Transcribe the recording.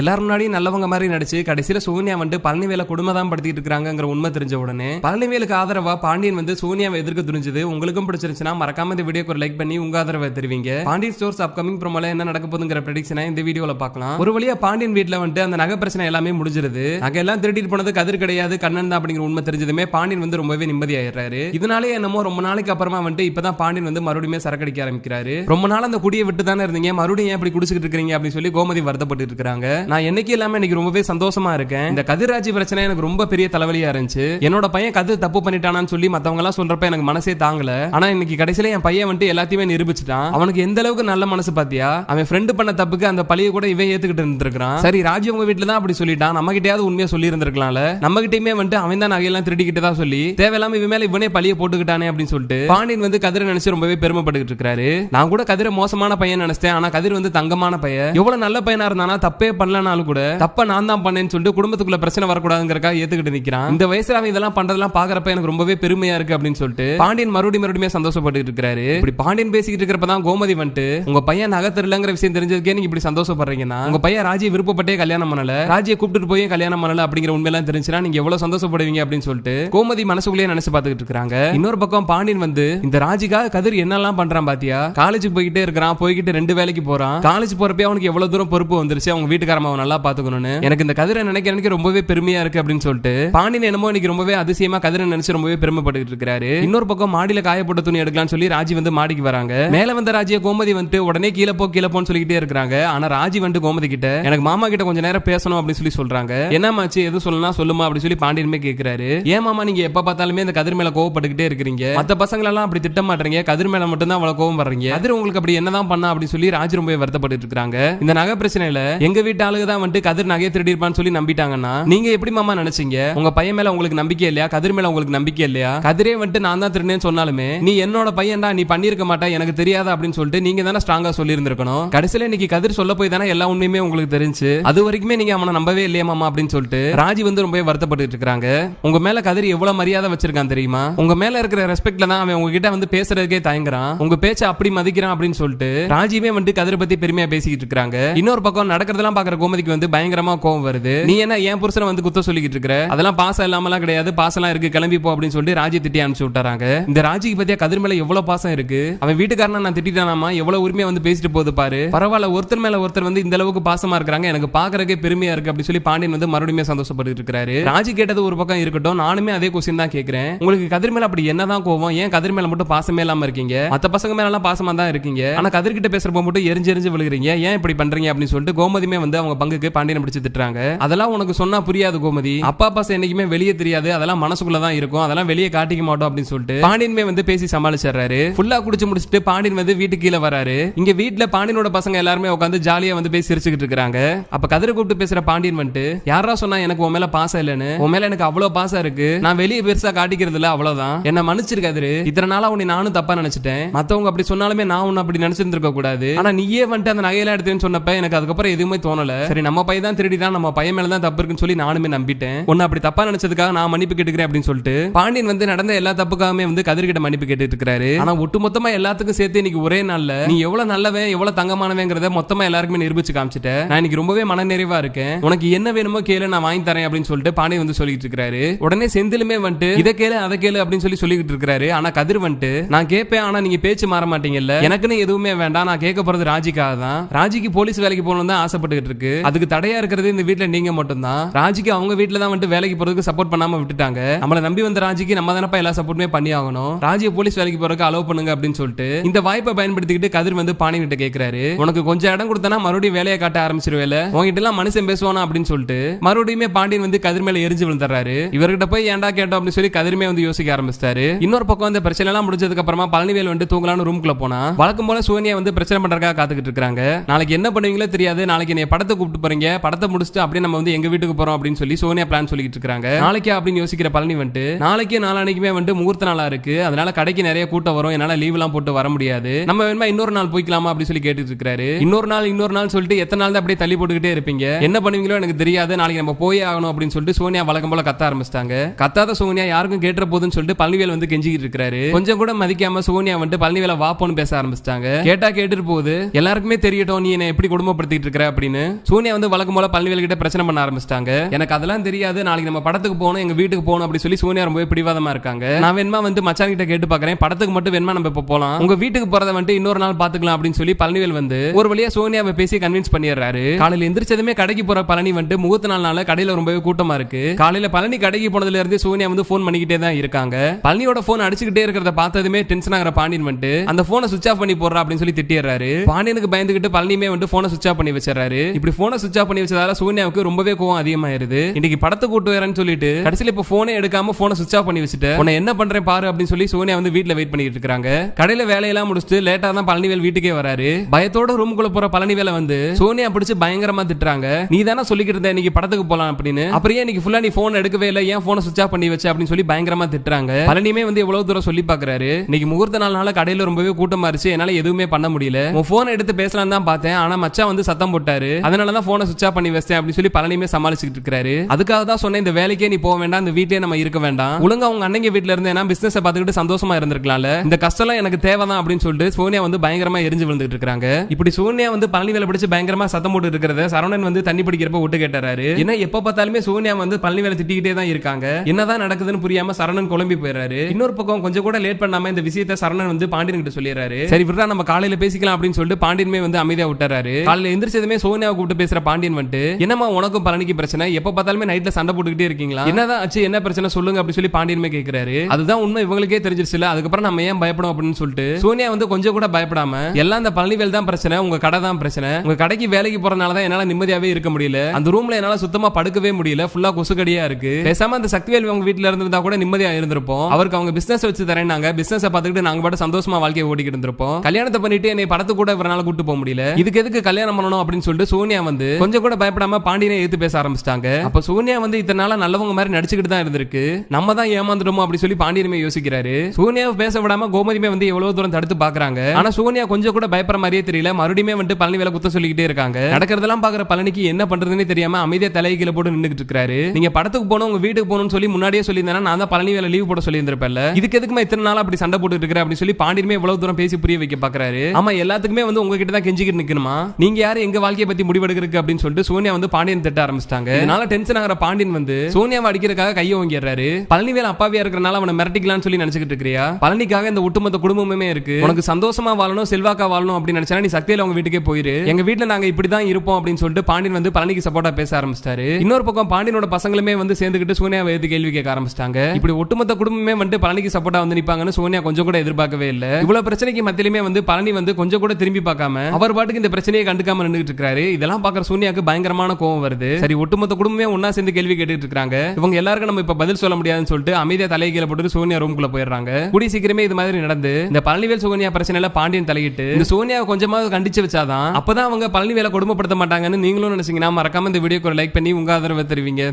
எல்லாரும் முன்னாடியும் நல்லவங்க மாதிரி நடிச்சு கடைசியில சோனியா வந்து பழனிவேல குடும்பம் தான் படுத்திட்டு இருக்காங்கிற உண்மை தெரிஞ்ச உடனே பழனிவேலுக்கு ஆதரவா பாண்டியன் வந்து சோனியாவை எதிர்க்க துணிஞ்சது. உங்களுக்கும் பிடிச்சிருச்சுன்னா மறக்காம இந்த வீடியோக்கு ஒரு லைக் பண்ணி உங்க ஆதரவை தெரிவிங்க. பாண்டியன் ஸ்டோர்ஸ் அப்கமிங் ப்ரோமோல என்ன நடக்க போதுங்கிற ப்ரெடிக்ஷனை இந்த வீடியோல பார்க்கலாம். ஒரு வழியா பாண்டியன் வீட்டுல வந்துட்டு அந்த நகை பிரச்சனை எல்லாமே முடிஞ்சிருது. நகை எல்லாம் திருடிட்டு போனது கதிர் கிடையாது கண்ணன் தான் அப்படிங்கிற உண்மை தெரிஞ்சதுமே பாண்டியன் வந்து ரொம்பவே நிம்மதியாயிடுறாரு. இதனாலே என்னமோ ரொம்ப நாளைக்கு அப்புறமா வந்துட்டு இப்பதான் பாண்டியன் வந்து மறுபடியும் சரக்கடிக்க ஆரம்பிக்கிறாரு. ரொம்ப நாள் அந்த குடியை விட்டு தானே இருந்தீங்க மறுபடியும் ஏன் இப்படி குடிச்சிட்டு இருக்கீங்க அப்படின்னு சொல்லி கோமதி வருத்தப்பட்டு இருக்காங்க நான் என்னைக்கு இல்லாம இன்னைக்கு ரொம்பவே சந்தோஷமா இருக்கேன். இந்த கதிராஜி பிரச்சனை எனக்கு ரொம்ப பெரிய தலைவலியா இருந்துச்சு. என்னோட பையன் கதிர் தப்பு பண்ணிட்டானான்னு சொல்லி மத்தவங்க எல்லாம் சொல்றப்ப எனக்கு மனசே தாங்கல. ஆனா இன்னைக்கு கடைசியில என் பையன் வந்துட்டு எல்லாத்தையுமே நிரூபிச்சுட்டான். அவனுக்கு எந்த அளவுக்கு நல்ல மனசு பாத்தியா? அவன் ஃப்ரெண்டு பண்ண தப்புக்கு அந்த பழிய கூட இவன் ஏத்துக்கிட்டு இருந்திருக்கான் சரி ராஜி உங்க வீட்டுல தான் அப்படி சொல்லிட்டான். நம்ம கிட்டயாவது உண்மையா சொல்லி இருந்திருக்கலாம்ல நம்ம கிட்டயுமே வந்துட்டு அவன் தான் நகையெல்லாம் திருடிக்கிட்டு தான் சொல்லி தேவையில்லாம இவன் மேல இவனே பழிய போட்டுக்கிட்டானே அப்படின்னு சொல்லிட்டு பாண்டியன் வந்து கதிரை நினைச்சு ரொம்பவே பெருமைப்பட்டுக்கிட்டு இருக்காரு. நான் கூட கதிரை மோசமான பையன் நினைச்சேன் ஆனா கதிர் வந்து தங்கமான பையன். எவ்வளவு நல்ல பையனா இருந்தானா தப்பே வரலனாலும் கூட தப்ப நான் தான் பண்ணேன்னு சொல்லிட்டு குடும்பத்துக்குள்ள பிரச்சனை வரக்கூடாதுங்கிறக்காக ஏத்துக்கிட்டு நிக்கிறான். இந்த வயசுல அவன் இதெல்லாம் பண்றதெல்லாம் பாக்குறப்ப எனக்கு ரொம்பவே பெருமையா இருக்கு அப்படின்னு சொல்லிட்டு பாண்டியன் மறுபடியும் மறுபடியும் சந்தோஷப்பட்டு இருக்காரு இப்படி பாண்டியன் பேசிக்கிட்டு இருக்கிறப்ப தான் கோமதி வந்துட்டு உங்க பையன் நகை தெரியலங்கிற விஷயம் தெரிஞ்சதுக்கே நீங்க இப்படி சந்தோஷப்படுறீங்கன்னா உங்க பையன் ராஜியை விருப்பப்பட்டே கல்யாணம் பண்ணல ராஜியை கூப்பிட்டு போய் கல்யாணம் பண்ணல அப்படிங்கிற உண்மையெல்லாம் தெரிஞ்சுன்னா நீங்க எவ்வளவு சந்தோஷப்படுவீங்க அப்படின்னு சொல்லிட்டு கோமதி மனசுக்குள்ளேயே நினைச்சு பார்த்துக்கிட்டு இருக்காங்க இன்னொரு பக்கம் பாண்டியன் வந்து இந்த ராஜிக்காக கதிர் என்னெல்லாம் பண்றான் பாத்தியா? காலேஜ் போய்கிட்டே இருக்கிறான் போய்கிட்டு ரெண்டு வேலைக்கு போறான். காலேஜ் போறப்பே அவனுக்கு எவ்வளவு தூரம் பொறுப்பு வந்துருச்சு? அவங்க வீட்டுக்காரமா அவன் நல்லா பாத்துக்கணும்னு எனக்கு இந்த கதிரை நினைக்க நினைக்க ரொம்பவே பெருமையா இருக்கு அப்படின்னு சொல்லிட்டு பாண்டியன் என்னமோ இன்னைக்கு ரொம்பவே அதிசயமா கதிரை நினைச்சு ரொம்பவே பெருமைப்பட்டு இருக்காரு இன்னொரு பக்கம் மாடியில காயப்பட்ட துணி எடுக்கலாம்னு சொல்லி ராஜி வந்து மாடிக்கு வராங்க. மேல வந்த ராஜிய கோமதி வந்துட்டு உடனே கீழே போ கீழே போன்னு சொல்லிக்கிட்டே இருக்காங்க ஆனா ராஜி வந்து கோமதி கிட்ட எனக்கு மாமா கிட்ட கொஞ்ச நேரம் பேசணும் அப்படின்னு சொல்லி சொல்றாங்க. என்னமாச்சு எது சொல்லலாம் சொல்லுமா அப்படின்னு சொல்லி பாண்டியனுமே கேக்குறாரு. ஏன் மாமா நீங்க எப்ப பார்த்தாலுமே இந்த கதிர் மேல கோவப்பட்டுக்கிட்டே இருக்கிறீங்க? மத்த பசங்க எல்லாம் அப்படி திட்ட மாட்டீங்க கதிர் மேல மட்டும் தான் அவ்வளவு கோவம் வர்றீங்க. கதிர் உங்களுக்கு அப்படி என்னதான் பண்ணா அப்படின்னு சொல்லி ராஜி ரொம்பவே வருத்தப்பட்டு இருக்காங்க இந்த நகை பிரச்சனையில எங்க வீட்டு ஆளுங்க தான் வந்துட்டு கதிர் நகையை திருடி இருப்பான்னு சொல்லி நம்பிட்டாங்கன்னா நீங்க எப்படி மாமா நினைச்சீங்க? உங்க பையன் மேல உங்களுக்கு நம்பிக்கை இல்லையா? கதிர் மேல உங்களுக்கு நம்பிக்கை இல்லையா? கதிரே வந்துட்டு நான் தான் திருடேன்னு சொன்னாலுமே நீ என்னோட பையன்டா நீ பண்ணிருக்க மாட்டா எனக்கு தெரியாத அப்படின்னு சொல்லிட்டு நீங்க தானே ஸ்ட்ராங்கா சொல்லி இருந்திருக்கணும் கடைசியில இன்னைக்கு கதிர் சொல்ல போய் தானே எல்லா உண்மையுமே உங்களுக்கு தெரிஞ்சு அது வரைக்குமே நீங்க அவனை நம்பவே இல்லையா மாமா அப்படின்னு சொல்லிட்டு ராஜி வந்து ரொம்பவே வருத்தப்பட்டு இருக்காங்க. உங்க மேல கதிர் எவ்வளவு மரியாதை வச்சிருக்கான் தெரியுமா? உங்க மேல இருக்கிற ரெஸ்பெக்ட்ல தான் அவன் உங்ககிட்ட வந்து பேசுறதுக்கே தயங்குறான். உங்க பேச்சை அப்படி மதிக்கிறான் அப்படின்னு சொல்லிட்டு ராஜிவே வந்து கதிரை பத்தி பெருமையா பேசிக்கிட்டு இருக்காங்க. இன்னொரு பக்கம் நடக்கிறதெல்லாம் பாக்குற கோமதிக்கு வந்து பயங்கரமா கோவம் வருது. நீ என்ன என் புருஷனை வந்து குத்த சொல்லிக்கிட்டு இருக்கிற? அதெல்லாம் பாசம் இல்லாமலாம் கிடையாது. பாசம்லாம் இருக்கு. கிளம்பி போ அப்படின்னு சொல்லிட்டு ராஜி திட்டி அனுப்பிச்சு விட்டாராங்க இந்த ராஜிக்கு பத்தியா கதிர் மேல எவ்வளவு பாசம் இருக்கு? அவன் வீட்டுக்காரனா நான் திட்டானாமா எவ்வளவு உரிமையா வந்து பேசிட்டு போகுது பாரு. பரவாயில்ல ஒருத்தர் மேல ஒருத்தர் வந்து இந்த அளவுக்கு பாசமா இருக்காங்க எனக்கு பாக்குறதுக்கே பெருமையா இருக்கு அப்படின்னு சொல்லி பாண்டியன் வந்து மறுபடியும் சந்தோஷப்பட்டு இருக்காரு ராஜி கேட்டது ஒரு பக்கம் இருக்கட்டும். நானுமே அதே கொஸ்டின் தான் கேக்குறேன். உங்களுக்கு கதிர் மேல அப்படி என்னதான் கோவம்? ஏன் கதிர் மேல மட்டும் பாசமே இல்லாம இருக்கீங்க? மத்த பசங்க மேல எல்லாம் பாசமா தான் இருக்கீங்க. ஆனா கதிர்கிட்ட பேசுறப்ப மட்டும் எரிஞ்சு எரிஞ்சு விழுகிறீங்க. ஏன் இப்படி பண்றீங்க அப்படின்னு சொல்லிட்டு கோமதியுமே வந்து அவங்க பங்குக்கு பாண்டியனை பிடிச்சி திட்டுறாங்க. அதெல்லாம் உனக்கு சொன்னா புரியாது கோமதி. அப்பா பாசம் என்னைக்குமே வெளியே தெரியாது. அதெல்லாம் மனசுக்குள்ள தான் இருக்கும். அதெல்லாம் வெளியே காட்டிக்க மாட்டோம் அப்படின்னு சொல்லிட்டு பாண்டியனுமே வந்து பேசி சமாளிச்சிடுறாரு. ஃபுல்லா குடிச்சு முடிச்சுட்டு பாண்டியன் வந்து வீட்டுக்கு கீழே வராரு. இங்க வீட்டுல பாண்டியனோட பசங்க எல்லாருமே உட்காந்து ஜாலியா வந்து பேசி சிரிச்சுக்கிட்டு இருக்காங்க. அப்ப கதிரை கூப்பிட்டு பேசுற பாண்டியன் வந்துட்டு யாரா சொன்னா எனக்கு உன் மேல பாசம் இல்லைன்னு? உன் மேல எனக்கு அவ்வளவு பாசம் இருக்கு. நான் வெளியே பெருசா காட்டிக்கிறது இல்ல அவ்வளவுதான். என்ன மன்னிச்சிரு கதிரு. இத்தனை நாளா உன்னை நானும் தப்பா நினைச்சிட்டேன். மத்தவங்க அப்படி சொன்னாலுமே நான் உன்னை அப்படி நினைச்சிருந்திருக்க கூடாது. ஆனா நீயே வந்துட்டு அந்த நகையெல்லாம் எடுத்துன்னு சொன்னப்ப எனக்கு அதுக்கப்புறம் எதுவுமே தோணல. சரி நம்ம பையன் தான் திருடி தான் நம்ம பையன் மேல தான் தப்பு இருக்குன்னு சொல்லி நானுமே நம்பிட்டேன். உன்னை அப்படி தப்பா நினைச்சதுக்காக நான் மன்னிப்பு கேட்டுக்கிறேன் அப்படின்னு சொல்லிட்டு பாண்டியன் வந்து நடந்த எல்லா தப்புக்காகவே வந்து கதிர்கிட்ட மன்னிப்பு கேட்டுட்டு இருக்காரு ஆனா ஒட்டுமொத்தமா எல்லாத்துக்கும் சேர்த்து இன்னைக்கு ஒரே நாள்ல நீ எவ்வளவு நல்லவன் எவ்வளவு தங்கமானவங்கிறத மொத்தமா எல்லாருக்குமே நிரூபிச்சு காமிச்சிட்டேன் நான் இன்னைக்கு ரொம்பவே மனநிறைவா இருக்கேன். உனக்கு என்ன வேணுமோ கேளு நான் வாங்கி தரேன் அப்படின்னு சொல்லிட்டு பாண்டியன் வந்து சொல்லிட்டு இருக்காரு உடனே செந்திலுமே வந்துட்டு இதை கேளு அதை கேளு அப்படின்னு சொல்லி சொல்லிட்டு இருக்காரு ஆனா கதிர் வந்துட்டு நான் கேட்பேன் ஆனா நீங்க பேச்சு மாற மாட்டீங்கல்ல. எனக்குன்னு எதுவுமே வேண்டாம் நான் கேட்க போறது ராஜிக்காக தான் ராஜிக்கு போலீஸ் வேலைக்கு போகணும் தான் ஆசைப்பட்டுக்கிட்டு இருக்கு இருக்கு. அதுக்கு தடையா இருக்கிறது இந்த வீட்டுல நீங்க மட்டும்தான். ராஜிக்கு அவங்க வீட்டுல தான் வந்துட்டு வேலைக்கு போறதுக்கு சப்போர்ட் பண்ணாம விட்டுட்டாங்க. நம்மளை நம்பி வந்த ராஜிக்கு நம்ம தானப்பா எல்லா சப்போர்ட்டுமே பண்ணி ஆகணும் ராஜியை போலீஸ் வேலைக்கு போறதுக்கு அலோவ் பண்ணுங்க அப்படின்னு சொல்லிட்டு இந்த வாய்ப்பை பயன்படுத்திக்கிட்டு கதிர் வந்து பாணி கிட்ட கேக்குறாரு. உனக்கு கொஞ்சம் இடம் கொடுத்தனா மறுபடியும் வேலையை காட்ட ஆரம்பிச்சிருவேல. உங்ககிட்ட எல்லாம் மனுஷன் பேசுவானா அப்படின்னு சொல்லிட்டு மறுபடியுமே பாண்டியன் வந்து கதிர் மேல எரிஞ்சு விழுந்துறாரு இவர்கிட்ட போய் ஏன்டா கேட்டோம் அப்படின்னு சொல்லி கதிர்மே வந்து யோசிக்க ஆரம்பிச்சிட்டாரு. இன்னொரு பக்கம் இந்த பிரச்சனை எல்லாம் முடிஞ்சதுக்கு அப்புறமா பழனிவேல் வந்து தூங்கலான்னு ரூம்குள்ள போனா வழக்கம் போல சோனியா வந்து பிரச்சனை பண்றதுக்காக காத்துக்கிட்டு இருக்காங்க. நாளைக்கு என்ன பண்ணுவீங்களோ தெரியாது. நாளைக்கு நீ படத்தை கூப்பிட்டு போறீங்க. படத்தை முடிச்சுட்டு அப்படியே நம்ம வந்து எங்க வீட்டுக்கு போறோம் அப்படின்னு சொல்லி சோனியா பிளான் சொல்லிட்டு இருக்காங்க. நாளைக்கே அப்படின்னு யோசிக்கிற பழனி வந்துட்டு நாளைக்கே நாளானைக்குமே வந்துட்டு முகூர்த்த நாளா இருக்கு. அதனால கடைக்கு நிறைய கூட்டம் வரும். என்னால லீவ் எல்லாம் போட்டு வர முடியாது. நம்ம வேணுமா இன்னொரு நாள் போய்க்கலாமா அப்படின்னு சொல்லி கேட்டுட்டு இருக்காரு. இன்னொரு நாள் இன்னொரு நாள் சொல்லிட்டு எத்தனை நாள் அப்படியே தள்ளி போட்டுக்கிட்டே இருப்பீங்க. என்ன பண்ணுவீங்களோ எனக்கு தெரியாது. நாளைக்கு நம்ம போயே ஆகணும் அப்படின்னு சொல்லிட்டு சோனியா வழக்கம் போல கத்த ஆரம்பிச்சிட்டாங்க. கத்தாத சோனியா யாருக்கும் கேட்டுற போதுன்னு சொல்லிட்டு பழனிவேல் வந்து கெஞ்சிக்கிட்டு இருக்காரு. கொஞ்சம் கூட மதிக்காம சோனியா வந்துட்டு பழனிவேல வாப்போன்னு பேச ஆரம்பிச்சிட்டாங்க. கேட்டா கேட்டுட்டு போகுது. எல்லாருக்குமே தெரியட்டும். நீ என்ன எப்படி குடும்பப்படுத்திட்டு இருக்கிற அப்படின்னு சோனியா வந்து வழக்கம் போல பழனிவேல்கிட்ட பிரச்சனை பண்ண ஆரம்பிச்சிட்டாங்க. எனக்கு அதெல்லாம் தெரியாது. நாளைக்கு நம்ம படத்துக்கு போகணும் எங்க வீட்டுக்கு போகணும் அப்படி சொல்லி சோனியா ரொம்பவே பிடிவாதமா இருக்காங்க. நான் வேணுமா வந்து மச்சான் கிட்ட கேட்டு பாக்குறேன். படத்துக்கு மட்டும் வேணுமா நம்ம இப்ப போலாம். உங்க வீட்டுக்கு போறத வந்துட்டு இன்னொரு நாள் பாத்துக்கலாம் அப்படின்னு சொல்லி பழனிவேல் வந்து ஒரு வழியா சோனியாவை பேசி கன்வின்ஸ் பண்ணிடுறாரு. காலையில எந்திரிச்சதுமே கடைக்கு போற பழனி வந்துட்டு முகூர்த்த நாள்னால கடையில ரொம்பவே கூட்டமா இருக்கு. காலையில பழனி கடைக்கு போனதுல இருந்து சோனியா வந்து போன் பண்ணிக்கிட்டே தான் இருக்காங்க. பழனியோட போன் அடிச்சுக்கிட்டே இருக்கிறத பார்த்ததுமே டென்ஷன் ஆகிற பாண்டியன் வந்துட்டு அந்த போனை சுவிச் ஆஃப் பண்ணி போடுறா அப்படின்னு சொல்லி திட்டிடுறாரு. பாண்டியனுக்கு பயந்துகிட்டு பழனியுமே வந்து போனை சுவிச் ஆஃப் பண்ணி வச்சிடறாரு. இப்படி போனை சுவிச் ஆஃப் பண்ணி வச்சதால சோனியாவுக்கு ரொம்பவே கோவம் அதிகமாயிருது. இன்னைக்கு படத்தை கூட்டு வரேன்னு சொல்லிட்டு கடைசியில இப்ப போனே எடுக்காம போனை சுவிச் ஆஃப் பண்ணி வச்சுட்டு உன்னை என்ன பண்றேன் பாரு அப்படின்னு சொல்லி சோனியா வந்து வீட்டில் வெயிட் பண்ணிட்டு இருக்காங்க. கடையில வேலையெல்லாம் முடிச்சுட்டு லேட்டா தான் பழனிவேல் வீட்டுக்கே வராரு. பயத்தோட ரூமுக்குள்ள போற பழனிவேலை வந்து சோனியா பிடிச்சு பயங்கரமா திட்டுறாங்க. நீ தானே சொல்லிக்கிட்டு இருந்த இன்னைக்கு படத்துக்கு போலாம் அப்படின்னு. அப்புறம் ஏன் இன்னைக்கு ஃபுல்லா நீ போன் எடுக்கவே இல்லை? ஏன் போனை சுவிச் ஆஃப் பண்ணி வச்சு? அப்படின்னு சொல்லி பயங்கரமா திட்டுறாங்க. பழனியுமே வந்து எவ்வளவு தூரம் சொல்லி பாக்குறாரு. இன்னைக்கு முகூர்த்த நாள்னால கடையில ரொம்பவே கூட்டமா இருந்துச்சு. என்னால எதுவுமே பண்ண முடியல. உன் போன் எடுத்து பேசலாம் தான் பார்த்தேன். ஆனா மச்சான் வந்து சத்தம் போட்டாரு. அதனால தான் போனை சுவிச் ஆஃப் பண்ணி வச்சேன் அப்படின்னு சொல்லி பழனியுமே சமாளிச்சுட்டு இருக்காரு அதுக்காக தான் சொன்னேன் இந்த வேலைக்கே நீ போக வேண்டாம் இந்த வீட்லயே நம்ம இருக்க வேண்டாம். ஒழுங்கா அவங்க அண்ணங்க வீட்டுல இருந்து ஏன்னா பிசினஸ் பார்த்துக்கிட்டு சந்தோஷமா இருந்திருக்கலாம்ல. இந்த கஷ்டம் எனக்கு தேவைதான் அப்படின்னு சொல்லிட்டு சோனியா வந்து பயங்கரமா எரிஞ்சு விழுந்துட்டு இருக்காங்க இப்படி சோனியா வந்து பழனி வேலை பிடிச்சு பயங்கரமா சத்தம் போட்டு இருக்கிறத சரவணன் வந்து தண்ணி பிடிக்கிறப்ப விட்டு கேட்டாரு ஏன்னா எப்ப பார்த்தாலுமே சோனியா வந்து பழனி வேலை திட்டிக்கிட்டே தான் இருக்காங்க. என்னதான் நடக்குதுன்னு புரியாம சரவணன் குழம்பி போயிடுறாரு. இன்னொரு பக்கம் கொஞ்சம் கூட லேட் பண்ணாம இந்த விஷயத்த சரவணன் வந்து பாண்டியன் கிட்ட சொல்லிடுறாரு. சரி விட்றா நம்ம காலையில பேசிக்கலாம் அப்படின்னு சொல்லிட்டு பாண்டியன்மே வந்து அமைதியா விட்டுறாரு. காலையில எந்திரிச்சதுமே சோனியாவை கூப்பிட்டு பேசுற பாண்டியன் வந்துட்டு என்னமா உனக்கும் பழனிக்கு பிரச்சனை? எப்ப பார்த்தாலுமே நைட்ல சண்டை போட்டுக்கிட்டே இருக்கீங்களா? என்னதான் ஆச்சு என்ன பிரச்சனை சொல்லுங்க அப்படி சொல்லி பாண்டியனுமே கேட்கிறாரு அதுதான் உண்மை இவங்களுக்கே தெரிஞ்சிருச்சுல அதுக்கப்புறம் நம்ம ஏன் பயப்படும் அப்படின்னு சொல்லிட்டு சோனியா வந்து கொஞ்சம் கூட பயப்படாம எல்லாம் இந்த பழனிவேல் தான் பிரச்சனை உங்க கடை தான் பிரச்சனை. உங்க கடைக்கு வேலைக்கு போறதுனாலதான் என்னால நிம்மதியாவே இருக்க முடியல. அந்த ரூம்ல என்னால சுத்தமா படுக்கவே முடியல ஃபுல்லா கொசுக்கடியா இருக்கு. பேசாம அந்த சக்திவேல் உங்க வீட்டுல இருந்திருந்தா கூட நிம்மதியா இருந்திருப்போம். அவருக்கு அவங்க பிசினஸ் வச்சு தரேன்னாங்க பிசினஸ் பார்த்துக்கிட்டு நாங்க பாட்டு சந்தோஷமா வாழ்க்கையை ஓடிக்கிட்டு இருந்திருப்போம். கல்யாணத்தை பண்ணிட்டு என்னை படத்து கூட இவரால கூட்டு போக முடியல. இதுக்கு எதுக்கு கல்யாணம் பண்ணணும்? அப்படின்னு சொல்லிட்டு சோனியா வந்து கொஞ்சம் கூட பயப்படாம பாண்டியனை எடுத்து பேச ஆரம்பிச்சிட்டாங்க. அப்ப சோனியா வந்து இத்தனை நாளா நல்லவங்க மாதிரி நடிச்சுக்கிட்டு தான் இருந்திருக்கு. நம்ம தான் ஏமாந்துட்டோமோ அப்படி சொல்லி பாண்டியனுமே யோசிக்கிறாரு. சோனியாவை பேச விடாம கோமதியுமே வந்து எவ்வளவு தூரம் தடுத்து பாக்குறாங்க. ஆனா சோனியா கொஞ்சம் கூட பயப்படுற மாதிரியே தெரியல. மறுபடியும் வந்துட்டு பழனி வேலை குத்த சொல்லிக்கிட்டே இருக்காங்க. நடக்கிறதெல்லாம் பாக்குற பழனிக்கு என்ன பண்றதுன்னு தெரியாம அமைதியா தலையை கீழே போட்டு நின்னுட்டு இருக்காரு நீங்க படத்துக்கு போகணும் உங்க வீட்டுக்கு போகணும்னு சொல்லி முன்னாடியே சொல்லியிருந்தேன் நான் தான் பழனி வேலை லீவ் போட சொல்லியிருந்திருப்பேன்ல. இதுக்கு எதுக்குமா இத்தனை நாள் அப்படி சண்டை போட்டு இருக்கிற அப்படின்னு சொல்லி பாண்டியனுமே இவ்வளவு தூரம் பேசி புரிய வைக்க பாக்குறாரு. ஆமா எல்லாத்துக்குமே வந்து உங்ககிட்ட தான் கெஞ்சிக்கிட்டு நிக்கணுமா? நீங்க யாரு? எங்க வாழ்க்கையை பத்தி முடிவெடுக்கிறதுக்கு அப்படின்னு சொல்லிட்டு சோனியா வந்து பாண்டியன் திட்ட ஆரம்பிச்சிட்டாங்க. இதனால டென்ஷன் ஆகிற பாண்டியன் வந்து சோனியாவை அடிக்கிறதுக்காக கையை வாங்கிடுறாரு பழனிவேல் அப்பாவியா இருக்கிறனால அவனை மிரட்டிக்கலாம்னு சொல்லி நினைச்சுக்கிட்டு இருக்கிறியா? பழனிக்காக இந்த ஒட்டுமொத்த குடும்பமே இருக்கு. உனக்கு சந்தோஷமா வாழணும் செல்வாக்கா வாழணும் அப்படின்னு நினைச்சா நீ சக்தியில உங்க வீட்டுக்கே போயிரு. எங்க வீட்டுல நாங்க இப்படி தான் இருப்போம் அப்படின்னு சொல்லிட்டு பாண்டியன் வந்து பழனிக்கு சப்போர்ட்டா பேச ஆரம்பிச்சிட்டாரு. இன்னொரு பக்கம் பாண்டியனோட பசங்களுமே வந்து சேர்ந்துக்கிட்டு சோனியாவை எது கேள்வி கேட்க ஆரம்பிச்சிட்டாங்க. இப்படி ஒட்டுமொத்த குடும்பமே வந்து பழனிக்கு சப்போர்ட்டா வந்து நிப்பாங்கன்னு சோனியா கொஞ்சம் கூட எதிர்பார்க்கவே இல்ல. இவ்வளவு பிரச்சனைக்கு மத்தியிலுமே வந்து பழனி வந்து கொஞ்சம் கூட திரும்பி பார்க்காம அவர் பாட்டுக்கு இந்த பிரச்சனையை கண்டுக்காம நின்றுட்டு இருக்காரு இதெல்லாம் பாக்குற சோனியாக்கு பயங்கரமான கோவம் வருது. சரி ஒட்டுமொத்த குடும்பமே ஒன்னா சேர்ந்து கேள்வி கேட்டுட்டு இருக்காங்க. இவங்க எல்லாருக்கும் நம்ம இப்ப பதில் சொல்ல முடியாதுன்னு சொல்லிட்டு அமைதியா தலைகீழ கீழே போட்டு சோனியா ரூமுக்குள்ள போயிடுறாங்க. கூடி சீக்கிரமே இது மாதிரி நடந்து இந்த பழனிவேல் சோனியா பிரச்சனையில பாண்டியன் தலையிட்டு இந்த சோனியாவை கொஞ்சமாவது கண்டிச்சு வச்சாதான் அப்பதான் அவங்க பழனிவேலை கொடுமைப்படுத்த மாட்டாங்கன்னு நீங்களும் நினைச்சீங்கன்னா மறக்காம இந்த வீடியோக்கு லைக் பண்ணி உங்க ஆதரவை தருவீங்க.